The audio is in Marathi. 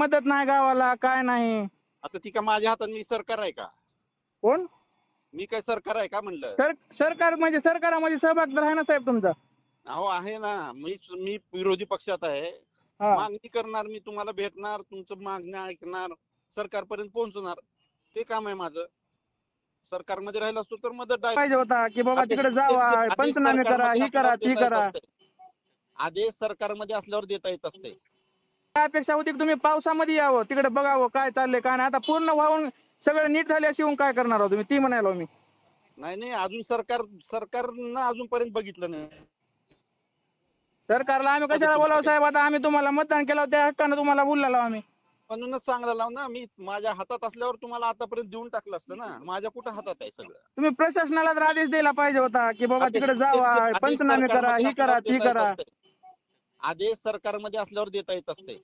मदत नाही गावाला काय नाही. आता ती का माझ्या हातात मी सरकार आहे का? कोण? मी काय सरकार आहे का म्हणलं? सर सरकार म्हणजे सरकारामध्ये सहभाग तर आहे ना साहेब तुमचा? अहो आहे ना. मी मी विरोधी पक्षात आहे. हा. मागणी करणार मी तुम्हाला भेटणार तुमचं मागणी ऐकणार सरकारपर्यंत पोहोचणार. ते काम आहे माझं. सरकारमध्ये राहिलं असतो तर मदत direct- पाहिजे होता की बाबा आदेश- तिकडे जावा आदेश पंचनामे करा सरकारमध्ये ही करा असल्यावर ती देता येत करा. असते. आदेश सरकारमध्ये असल्यावर देता येत असते. काय अपेक्षा होती की तुम्ही पावसामध्ये यावं तिकडे बघावं काय चाललंय काय नाही. आता पूर्ण वाहून सगळं नीट झाल्याशिवाय काय करणार आहोत तुम्ही? ती म्हणायला मी. नाही नाही अजून सरकार सरकारनं अजूनपर्यंत बघितलं नाही. सरकारला आम्ही कशाला बोलावं साहेब? आता आम्ही तुम्हाला मतदान केलं त्या हक्कानं तुम्हाला बोललेलो आम्ही. म्हणूनच सांगायला लाव ना मी माझ्या हातात असल्यावर तुम्हाला आतापर्यंत देऊन टाकलं असतं ना. माझ्या कुठं हातात आहे सगळं? तुम्ही प्रशासनाला तर आदेश द्यायला पाहिजे होता की बाबा तिकडे जावा पंचनामे करा ही करा ती करा. आदेश सरकारमध्ये असल्यावर देता येत असते.